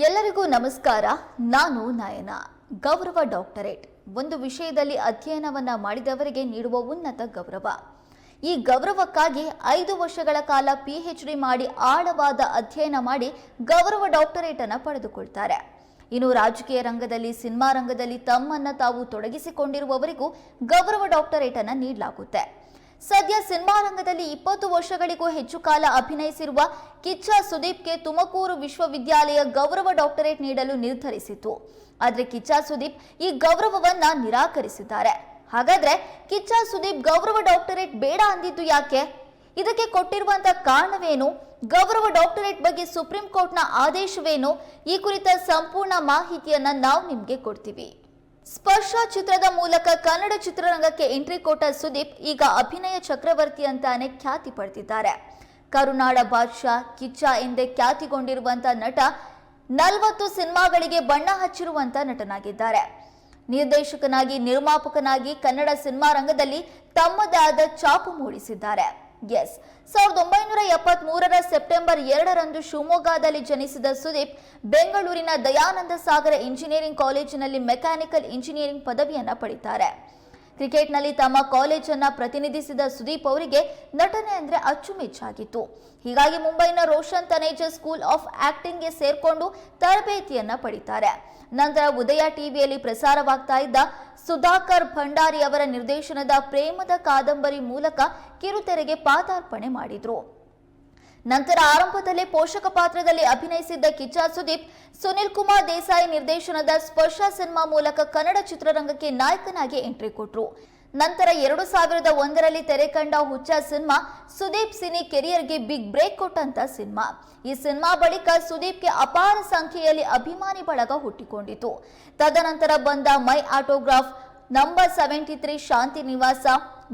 ಎಲ್ಲರಿಗೂ ನಮಸ್ಕಾರ. ನಾನು ನಯನ. ಗೌರವ ಡಾಕ್ಟರೇಟ್. ಒಂದು ವಿಷಯದಲ್ಲಿ ಅಧ್ಯಯನವನ್ನ ಮಾಡಿದವರಿಗೆ ನೀಡುವ ಉನ್ನತ ಗೌರವ. ಈ ಗೌರವಕ್ಕಾಗಿ ಐದು ವರ್ಷಗಳ ಕಾಲ ಪಿಎಚ್ ಡಿ ಮಾಡಿ ಆಳವಾದ ಅಧ್ಯಯನ ಮಾಡಿ ಗೌರವ ಡಾಕ್ಟರೇಟ್ ಅನ್ನ ಪಡೆದುಕೊಳ್ತಾರೆ. ಇನ್ನು ರಾಜಕೀಯ ರಂಗದಲ್ಲಿ, ಸಿನಿಮಾ ರಂಗದಲ್ಲಿ ತಮ್ಮನ್ನ ತಾವು ತೊಡಗಿಸಿಕೊಂಡಿರುವವರಿಗೂ ಗೌರವ ಡಾಕ್ಟರೇಟ್ ಅನ್ನ ನೀಡಲಾಗುತ್ತೆ. ಸದ್ಯ ಸಿನಿಮಾ ರಂಗದಲ್ಲಿ ಇಪ್ಪತ್ತು ವರ್ಷಗಳಿಗೂ ಹೆಚ್ಚು ಕಾಲ ಅಭಿನಯಿಸಿರುವ ಕಿಚ್ಚ ಸುದೀಪ್ಗೆ ತುಮಕೂರು ವಿಶ್ವವಿದ್ಯಾಲಯ ಗೌರವ ಡಾಕ್ಟರೇಟ್ ನೀಡಲು ನಿರ್ಧರಿಸಿತು ಆದರೆ ಕಿಚ್ಚ ಸುದೀಪ್ ಈ ಗೌರವವನ್ನ ನಿರಾಕರಿಸಿದ್ದಾರೆ. ಹಾಗಾದ್ರೆ ಕಿಚ್ಚ ಸುದೀಪ್ ಗೌರವ ಡಾಕ್ಟರೇಟ್ ಬೇಡ ಅಂದಿದ್ದು ಯಾಕೆ? ಇದಕ್ಕೆ ಕೊಟ್ಟಿರುವಂತ ಕಾರಣವೇನು? ಗೌರವ ಡಾಕ್ಟರೇಟ್ ಬಗ್ಗೆ ಸುಪ್ರೀಂ ಕೋರ್ಟ್ನ ಆದೇಶವೇನು? ಈ ಕುರಿತ ಸಂಪೂರ್ಣ ಮಾಹಿತಿಯನ್ನ ನಾವು ನಿಮಗೆ ಕೊಡ್ತೀವಿ. ಸ್ಪರ್ಶ ಚಿತ್ರದ ಮೂಲಕ ಕನ್ನಡ ಚಿತ್ರರಂಗಕ್ಕೆ ಎಂಟ್ರಿ ಕೊಟ್ಟ ಸುದೀಪ್ ಈಗ ಅಭಿನಯ ಚಕ್ರವರ್ತಿ ಅಂತಾನೆ ಖ್ಯಾತಿ ಪಡೆದಿದ್ದಾರೆ. ಕರುನಾಡ ಬಾದ್ಶಾ, ಕಿಚ್ಚ ಎಂದೇ ಖ್ಯಾತಿಗೊಂಡಿರುವಂತ ನಟ ನಲವತ್ತು ಸಿನಿಮಾಗಳಿಗೆ ಬಣ್ಣ ಹಚ್ಚಿರುವಂತ ನಟನಾಗಿದ್ದಾರೆ. ನಿರ್ದೇಶಕನಾಗಿ, ನಿರ್ಮಾಪಕನಾಗಿ ಕನ್ನಡ ಸಿನಿಮಾ ರಂಗದಲ್ಲಿ ತಮ್ಮದೇ ಆದ ಚಾಪು ಮೂಡಿಸಿದ್ದಾರೆ. ಎಸ್. ಸಾವಿರದ ಒಂಬೈನೂರ ಎಪ್ಪತ್ತ್ ಮೂರರ ಸೆಪ್ಟೆಂಬರ್ ಎರಡರಂದು ಶಿವಮೊಗ್ಗದಲ್ಲಿ ಜನಿಸಿದ ಸುದೀಪ್, ಬೆಂಗಳೂರಿನ ದಯಾನಂದ ಸಾಗರ ಇಂಜಿನಿಯರಿಂಗ್ ಕಾಲೇಜಿನಲ್ಲಿ ಮೆಕ್ಯಾನಿಕಲ್ ಇಂಜಿನಿಯರಿಂಗ್ ಪದವಿಯನ್ನು ಪಡಿತಾರೆ. ಕ್ರಿಕೆಟ್ನಲ್ಲಿ ತಮ್ಮ ಕಾಲೇಜನ್ನ ಪ್ರತಿನಿಧಿಸಿದ ಸುದೀಪ್ ಅವರಿಗೆ ನಟನೆ ಅಂದರೆ ಅಚ್ಚುಮೆಚ್ಚಾಗಿತ್ತು. ಹೀಗಾಗಿ ಮುಂಬೈನ ರೋಷನ್ ತನೇಜ ಸ್ಕೂಲ್ ಆಫ್ ಆಕ್ಟಿಂಗ್ಗೆ ಸೇರ್ಕೊಂಡು ತರಬೇತಿಯನ್ನ ಪಡಿತಾರೆ. ನಂತರ ಉದಯ ಟಿವಿಯಲ್ಲಿ ಪ್ರಸಾರವಾಗ್ತಾ ಇದ್ದ ಸುಧಾಕರ್ ಭಂಡಾರಿ ಅವರ ನಿರ್ದೇಶನದ ಪ್ರೇಮದ ಕಾದಂಬರಿ ಮೂಲಕ ಕಿರುತೆರೆಗೆ ಪಾದಾರ್ಪಣೆ ಮಾಡಿದ್ರು. ನಂತರ ಆರಂಭದಲ್ಲಿ ಪೋಷಕ ಪಾತ್ರದಲ್ಲಿ ಅಭಿನಯಿಸಿದ್ದ ಕಿಚ್ಚ ಸುದೀಪ್, ಸುನಿಲ್ ಕುಮಾರ್ ದೇಸಾಯಿ ನಿರ್ದೇಶನದ ಸ್ಪರ್ಶ ಸಿನಿಮಾ ಮೂಲಕ ಕನ್ನಡ ಚಿತ್ರರಂಗಕ್ಕೆ ನಾಯಕನಾಗಿ ಎಂಟ್ರಿ ಕೊಟ್ಟರು ನಂತರ ಎರಡು ಸಾವಿರದ ಒಂದರಲ್ಲಿ ತೆರೆ ಕಂಡ ಹುಚ್ಚ ಸಿನಿಮಾ ಸುದೀಪ್ ಸಿನಿ ಕೆರಿಯರ್ಗೆ ಬಿಗ್ ಬ್ರೇಕ್ ಕೊಟ್ಟಂತ ಸಿನಿಮಾ. ಈ ಸಿನಿಮಾ ಬಳಿಕ ಸುದೀಪ್ಗೆ ಅಪಾರ ಸಂಖ್ಯೆಯಲ್ಲಿ ಅಭಿಮಾನಿ ಬಳಗ ಹುಟ್ಟಿಕೊಂಡಿತು. ತದನಂತರ ಬಂದ my autograph, number seventy three Shanti Nivasa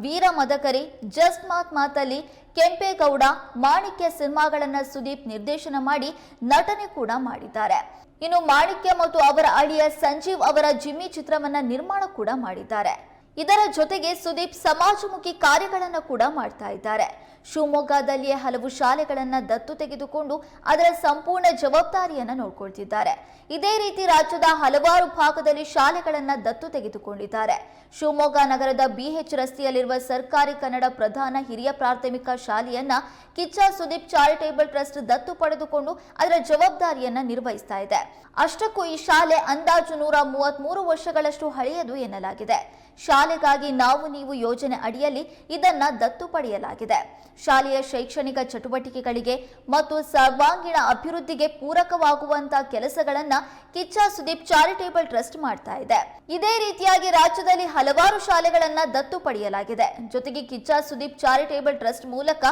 Veera Madakari just ಮಾತ್ ಮಾತಲ್ಲಿ ಕೆಂಪೇಗೌಡ ಮಾಣಿಕ್ಯ ಸಿನಿಮಾಗಳನ್ನ ಸುದೀಪ್ ನಿರ್ದೇಶನ ಮಾಡಿ ನಟನೆ ಕೂಡ ಮಾಡಿದ್ದಾರೆ. ಇನ್ನು ಮಾಣಿಕ್ಯ ಮತ್ತು ಅವರ ಅಳಿಯ ಸಂಜೀವ್ ಅವರ ಜಿಮ್ಮಿ ಚಿತ್ರವನ್ನ ನಿರ್ಮಾಣ ಕೂಡ ಮಾಡಿದ್ದಾರೆ. ಇದರ ಜೊತೆಗೆ ಸುದೀಪ್ ಸಮಾಜಮುಖಿ ಕಾರ್ಯಗಳನ್ನು ಕೂಡ ಮಾಡ್ತಾ ಇದ್ದಾರೆ. ಶಿವಮೊಗ್ಗದಲ್ಲಿಯೇ ಹಲವು ಶಾಲೆಗಳನ್ನು ದತ್ತು ತೆಗೆದುಕೊಂಡು ಅದರ ಸಂಪೂರ್ಣ ಜವಾಬ್ದಾರಿಯನ್ನು ನೋಡಿಕೊಳ್ತಿದ್ದಾರೆ. ಇದೇ ರೀತಿ ರಾಜ್ಯದ ಹಲವಾರು ಭಾಗದಲ್ಲಿ ಶಾಲೆಗಳನ್ನು ದತ್ತು ತೆಗೆದುಕೊಂಡಿದ್ದಾರೆ. ಶಿವಮೊಗ್ಗ ನಗರದ ಬಿಎಚ್ ರಸ್ತೆಯಲ್ಲಿರುವ ಸರ್ಕಾರಿ ಕನ್ನಡ ಪ್ರಧಾನ ಹಿರಿಯ ಪ್ರಾಥಮಿಕ ಶಾಲೆಯನ್ನ ಕಿಚ್ಚ ಸುದೀಪ್ ಚಾರಿಟೇಬಲ್ ಟ್ರಸ್ಟ್ ದತ್ತು ಪಡೆದುಕೊಂಡು ಅದರ ಜವಾಬ್ದಾರಿಯನ್ನ ನಿರ್ವಹಿಸ್ತಾ ಇದೆ. ಅಷ್ಟಕ್ಕೂ ಈ ಶಾಲೆ ಅಂದಾಜು ನೂರ ಮೂವತ್ಮೂರು ವರ್ಷಗಳಷ್ಟು ಹಳೆಯದು ಎನ್ನಲಾಗಿದೆ. ಶಾಲೆಗಾಗಿ ನಾವು ನೀವು ಯೋಜನೆ ಅಡಿಯಲ್ಲಿ ಇದನ್ನ ದತ್ತು ಪಡೆಯಲಾಗಿದೆ. ಶಾಲೆಯ ಶೈಕ್ಷಣಿಕ ಚಟುವಟಿಕೆಗಳಿಗೆ ಮತ್ತು ಸರ್ವಾಂಗೀಣ ಅಭಿವೃದ್ಧಿಗೆ ಪೂರಕವಾಗುವಂತಹ ಕೆಲಸಗಳನ್ನ ಕಿಚ್ಚ ಸುದೀಪ್ ಚಾರಿಟೇಬಲ್ ಟ್ರಸ್ಟ್ ಮಾಡ್ತಾ ಇದೆ. ಇದೇ ರೀತಿಯಾಗಿ ರಾಜ್ಯದಲ್ಲಿ ಹಲವಾರು ಶಾಲೆಗಳನ್ನ ದತ್ತು ಪಡೆಯಲಾಗಿದೆ. ಜೊತೆಗೆ ಕಿಚ್ಚ ಸುದೀಪ್ ಚಾರಿಟೇಬಲ್ ಟ್ರಸ್ಟ್ ಮೂಲಕ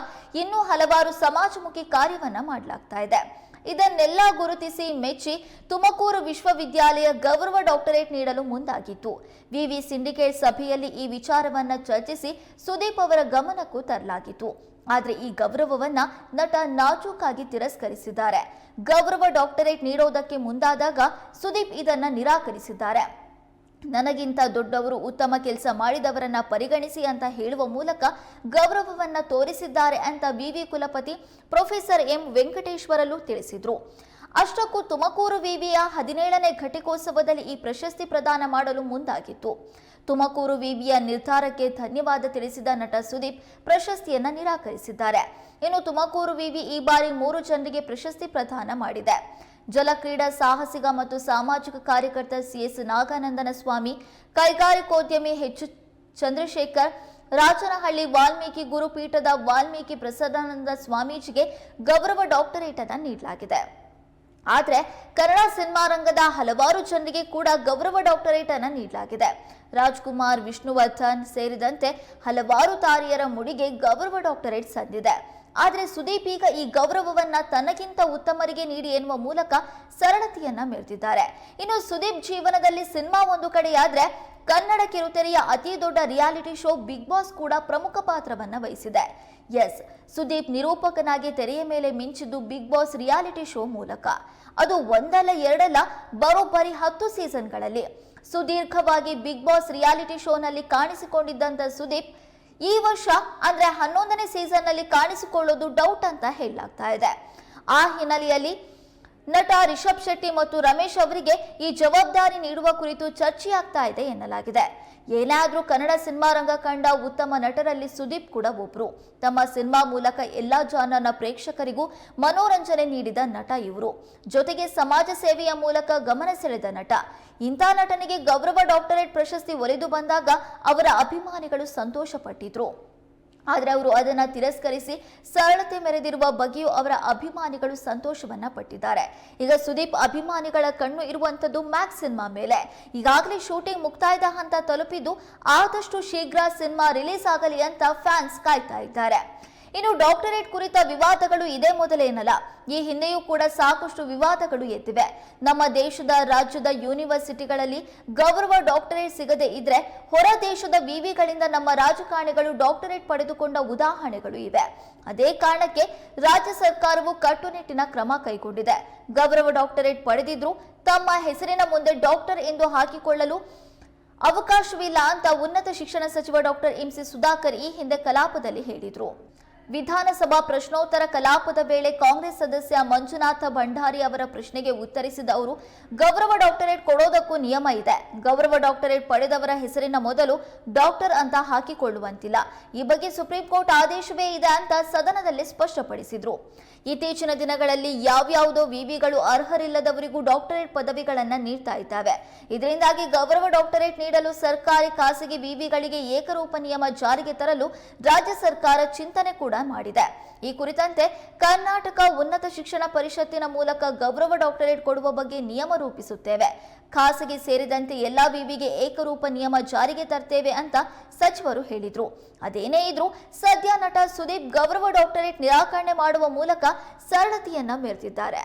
ಇನ್ನೂ ಹಲವಾರು ಸಮಾಜಮುಖಿ ಕಾರ್ಯವನ್ನ ಮಾಡಲಾಗ್ತಾ ಇದೆ. ಇದನ್ನೆಲ್ಲ ಗುರುತಿಸಿ ಮೆಚ್ಚಿ ತುಮಕೂರು ವಿಶ್ವವಿದ್ಯಾಲಯ ಗೌರವ ಡಾಕ್ಟರೇಟ್ ನೀಡಲು ಮುಂದಾಗಿತ್ತು. ವಿವಿ ಸಿಂಡಿಕೇಟ್ ಸಭೆಯಲ್ಲಿ ಈ ವಿಚಾರವನ್ನ ಚರ್ಚಿಸಿ ಸುದೀಪ್ ಅವರ ಗಮನಕ್ಕೂ ತರಲಾಗಿತ್ತು. ಆದ್ರೆ ಈ ಗೌರವವನ್ನ ನಟ ನಾಜೂಕಾಗಿ ತಿರಸ್ಕರಿಸಿದ್ದಾರೆ. ಗೌರವ ಡಾಕ್ಟರೇಟ್ ನೀಡೋದಕ್ಕೆ ಮುಂದಾದಾಗ ಸುದೀಪ್ ಇದನ್ನ ನಿರಾಕರಿಸಿದ್ದಾರೆ. ನನಗಿಂತ ದೊಡ್ಡವರು ಉತ್ತಮ ಕೆಲಸ ಮಾಡಿದವರನ್ನ ಪರಿಗಣಿಸಿ ಅಂತ ಹೇಳುವ ಮೂಲಕ ಗೌರವವನ್ನ ತೋರಿಸಿದ್ದಾರೆ ಅಂತ ವಿವಿ ಕುಲಪತಿ ಪ್ರೊಫೆಸರ್ ಎಂ ವೆಂಕಟೇಶ್ವರಲು ತಿಳಿಸಿದ್ರು. ಅಷ್ಟಕ್ಕೂ ತುಮಕೂರು ವಿವಿಯ ಹದಿನೇಳನೇ ಘಟಿಕೋತ್ಸವದಲ್ಲಿ ಈ ಪ್ರಶಸ್ತಿ ಪ್ರದಾನ ಮಾಡಲು ಮುಂದಾಗಿತ್ತು. ತುಮಕೂರು ವಿವಿಯ ನಿರ್ಧಾರಕ್ಕೆ ಧನ್ಯವಾದ ತಿಳಿಸಿದ ನಟ ಸುದೀಪ್ ಪ್ರಶಸ್ತಿಯನ್ನ ನಿರಾಕರಿಸಿದ್ದಾರೆ. ಇನ್ನು ತುಮಕೂರು ವಿವಿ ಈ ಬಾರಿ ಮೂರು ಜನರಿಗೆ ಪ್ರಶಸ್ತಿ ಪ್ರದಾನ ಮಾಡಿದೆ. ಜಲಕ್ರೀಡಾ ಸಾಹಸಿಗ ಮತ್ತು ಸಾಮಾಜಿಕ ಕಾರ್ಯಕರ್ತ ಸಿಎಸ್ ನಾಗಾನಂದನ ಸ್ವಾಮಿ, ಕೈಗಾರಿಕೋದ್ಯಮಿ ಎಚ್ ಚಂದ್ರಶೇಖರ್ ರಾಜನಹಳ್ಳಿ ವಾಲ್ಮೀಕಿ ಗುರುಪೀಠದ ವಾಲ್ಮೀಕಿ ಪ್ರಸಾದಾನಂದ ಸ್ವಾಮೀಜಿಗೆ ಗೌರವ ಡಾಕ್ಟರೇಟ್ ಅನ್ನು ನೀಡಲಾಗಿದೆ. ಆದ್ರೆ ಕನ್ನಡ ಸಿನಿಮಾ ರಂಗದ ಹಲವಾರು ಜನರಿಗೆ ಕೂಡ ಗೌರವ ಡಾಕ್ಟರೇಟ್ ಅನ್ನು ನೀಡಲಾಗಿದೆ. ರಾಜ್ಕುಮಾರ್, ವಿಷ್ಣುವರ್ಧನ್ ಸೇರಿದಂತೆ ಹಲವಾರು ತಾರಿಯರ ಮುಡಿಗೆ ಗೌರವ ಡಾಕ್ಟರೇಟ್ ಸಂದಿದೆ. ಆದ್ರೆ ಸುದೀಪ್ ಈಗ ಈ ಗೌರವವನ್ನ ತನಗಿಂತ ಉತ್ತಮರಿಗೆ ನೀಡಿ ಎನ್ನುವ ಮೂಲಕ ಸರಳತೆಯನ್ನ ಮೆರೆದಿದ್ದಾರೆ. ಇನ್ನು ಸುದೀಪ್ ಜೀವನದಲ್ಲಿ ಸಿನಿಮಾ ಒಂದು ಕಡೆಯಾದ್ರೆ ಕನ್ನಡ ಕಿರುತೆರೆಯ ಅತಿ ದೊಡ್ಡ ರಿಯಾಲಿಟಿ ಶೋ ಬಿಗ್ ಬಾಸ್ ಕೂಡ ಪ್ರಮುಖ ಪಾತ್ರವನ್ನ ವಹಿಸಿದೆ. ಎಸ್, ಸುದೀಪ್ ನಿರೂಪಕನಾಗಿ ತೆರೆಯ ಮೇಲೆ ಮಿಂಚಿದ್ದು ಬಿಗ್ ಬಾಸ್ ರಿಯಾಲಿಟಿ ಶೋ ಮೂಲಕ. ಅದು ಒಂದಲ್ಲ ಎರಡಲ್ಲ, ಬರೋಬ್ಬರಿ ಹತ್ತು ಸೀಸನ್ಗಳಲ್ಲಿ. ಸುದೀರ್ಘವಾಗಿ ಬಿಗ್ ಬಾಸ್ ರಿಯಾಲಿಟಿ ಶೋನಲ್ಲಿ ಕಾಣಿಸಿಕೊಂಡಿದ್ದಂತ ಸುದೀಪ್ ಈ ವರ್ಷ ಅಂದ್ರೆ ಹನ್ನೊಂದನೇ ಸೀಸನ್ನಲ್ಲಿ ಕಾಣಿಸಿಕೊಳ್ಳೋದು ಡೌಟ್ ಅಂತ ಹೇಳಲಾಗ್ತಾ ಇದೆ. ಆ ಹಿನ್ನೆಲೆಯಲ್ಲಿ ನಟ ರಿಷಬ್ ಶೆಟ್ಟಿ ಮತ್ತು ರಮೇಶ್ ಅವರಿಗೆ ಈ ಜವಾಬ್ದಾರಿ ನೀಡುವ ಕುರಿತು ಚರ್ಚೆಯಾಗ್ತಾ ಇದೆ ಎನ್ನಲಾಗಿದೆ. ಏನಾದರೂ ಕನ್ನಡ ಸಿನಿಮಾ ರಂಗ ಕಂಡ ಉತ್ತಮ ನಟರಲ್ಲಿ ಸುದೀಪ್ ಕೂಡ ಒಬ್ರು. ತಮ್ಮ ಸಿನಿಮಾ ಮೂಲಕ ಎಲ್ಲಾ ಜಾನರ್ನ ಪ್ರೇಕ್ಷಕರಿಗೂ ಮನೋರಂಜನೆ ನೀಡಿದ ನಟ ಇವರು. ಜೊತೆಗೆ ಸಮಾಜ ಸೇವೆಯ ಮೂಲಕ ಗಮನ ಸೆಳೆದ ನಟ. ಇಂಥ ನಟನಿಗೆ ಗೌರವ ಡಾಕ್ಟರೇಟ್ ಪ್ರಶಸ್ತಿ ಒಲಿದು ಬಂದಾಗ ಅವರ ಅಭಿಮಾನಿಗಳು ಸಂತೋಷ ಪಟ್ಟಿದ್ರು ಆದರೆ ಅವರು ಅದನ್ನ ತಿರಸ್ಕರಿಸಿ ಸರಳತೆ ಮೆರೆದಿರುವ ಬಗ್ಗೆಯೂ ಅವರ ಅಭಿಮಾನಿಗಳು ಸಂತೋಷವನ್ನ ಪಟ್ಟಿದ್ದಾರೆ. ಈಗ ಸುದೀಪ್ ಅಭಿಮಾನಿಗಳ ಕಣ್ಣು ಇರುವಂತದ್ದು ಮ್ಯಾಕ್ಸ್ ಸಿನಿಮಾ ಮೇಲೆ. ಈಗಾಗಲೇ ಶೂಟಿಂಗ್ ಮುಕ್ತಾಯದ ಹಂತ ತಲುಪಿದ್ದು ಆದಷ್ಟು ಶೀಘ್ರ ಸಿನಿಮಾ ರಿಲೀಸ್ ಆಗಲಿ ಅಂತ ಫ್ಯಾನ್ಸ್ ಕಾಯ್ತಾ ಇದ್ದಾರೆ. ಇನ್ನು ಡಾಕ್ಟರೇಟ್ ಕುರಿತ ವಿವಾದಗಳು ಇದೇ ಮೊದಲೇನಲ್ಲ ಈ ಹಿಂದೆಯೂ ಕೂಡ ಸಾಕಷ್ಟು ವಿವಾದಗಳು ಎದ್ದಿವೆ. ನಮ್ಮ ದೇಶದ, ರಾಜ್ಯದ ಯೂನಿವರ್ಸಿಟಿಗಳಲ್ಲಿ ಗೌರವ ಡಾಕ್ಟರೇಟ್ ಸಿಗದೆ ಇದ್ರೆ ಹೊರ ದೇಶದ ವಿವಿಗಳಿಂದ ನಮ್ಮ ರಾಜಕಾರಣಿಗಳು ಡಾಕ್ಟರೇಟ್ ಪಡೆದುಕೊಂಡ ಉದಾಹರಣೆಗಳು ಇವೆ. ಅದೇ ಕಾರಣಕ್ಕೆ ರಾಜ್ಯ ಸರ್ಕಾರವು ಕಟ್ಟುನಿಟ್ಟಿನ ಕ್ರಮ ಕೈಗೊಂಡಿದೆ. ಗೌರವ ಡಾಕ್ಟರೇಟ್ ಪಡೆದಿದ್ರು ತಮ್ಮ ಹೆಸರಿನ ಮುಂದೆ ಡಾಕ್ಟರ್ ಎಂದು ಹಾಕಿಕೊಳ್ಳಲು ಅವಕಾಶವಿಲ್ಲ ಅಂತ ಉನ್ನತ ಶಿಕ್ಷಣ ಸಚಿವ ಡಾಕ್ಟರ್ ಎಂಸಿ ಸುಧಾಕರ್ ಈ ಹಿಂದೆ ಕಲಾಪದಲ್ಲಿ ಹೇಳಿದ್ರು. ವಿಧಾನಸಭಾ ಪ್ರಶ್ನೋತ್ತರ ಕಲಾಪದ ವೇಳೆ ಕಾಂಗ್ರೆಸ್ ಸದಸ್ಯ ಮಂಜುನಾಥ ಭಂಡಾರಿ ಅವರ ಪ್ರಶ್ನೆಗೆ ಉತ್ತರಿಸಿದ ಅವರು, ಗೌರವ ಡಾಕ್ಟರೇಟ್ ಕೊಡೋದಕ್ಕೂ ನಿಯಮ ಇದೆ. ಗೌರವ ಡಾಕ್ಟರೇಟ್ ಪಡೆದವರ ಹೆಸರಿನ ಮೊದಲು ಡಾಕ್ಟರ್ ಅಂತ ಹಾಕಿಕೊಳ್ಳುವಂತಿಲ್ಲ. ಈ ಬಗ್ಗೆ ಸುಪ್ರೀಂ ಕೋರ್ಟ್ ಆದೇಶವೇ ಇದೆ ಅಂತ ಸದನದಲ್ಲಿ ಸ್ಪಷ್ಟಪಡಿಸಿದ್ರು. ಇತ್ತೀಚಿನ ದಿನಗಳಲ್ಲಿ ಯಾವ್ಯಾವುದೋ ವಿವಿಗಳು ಅರ್ಹರಿಲ್ಲದವರಿಗೂ ಡಾಕ್ಟರೇಟ್ ಪದವಿಗಳನ್ನ ನೀಡ್ತಾ ಇದ್ದಾವೆ. ಇದರಿಂದಾಗಿ ಗೌರವ ಡಾಕ್ಟರೇಟ್ ನೀಡಲು ಸರ್ಕಾರಿ ಖಾಸಗಿ ವಿವಿಗಳಿಗೆ ಏಕರೂಪ ನಿಯಮ ಜಾರಿಗೆ ತರಲು ರಾಜ್ಯ ಸರ್ಕಾರ ಚಿಂತನೆ ಕೂಡ ಮಾಡಿದೆ. ಈ ಕುರಿತಂತೆ ಕರ್ನಾಟಕ ಉನ್ನತ ಶಿಕ್ಷಣ ಪರಿಷತ್ತಿನ ಮೂಲಕ ಗೌರವ ಡಾಕ್ಟರೇಟ್ ಕೊಡುವ ಬಗ್ಗೆ ನಿಯಮ ರೂಪಿಸುತ್ತೇವೆ. ಖಾಸಗಿ ಸೇರಿದಂತೆ ಎಲ್ಲಾ ವಿವಿಗೆ ಏಕರೂಪ ನಿಯಮ ಜಾರಿಗೆ ತರ್ತೇವೆ ಅಂತ ಸಚಿವರು ಹೇಳಿದ್ರು. ಅದೇನೇ ಇದ್ರೂ ಸದ್ಯ ನಟ ಸುದೀಪ್ ಗೌರವ ಡಾಕ್ಟರೇಟ್ ನಿರಾಕರಣೆ ಮಾಡುವ ಮೂಲಕ ಸರಳತೆಯನ್ನ ಮೆರೆದಿದ್ದಾರೆ.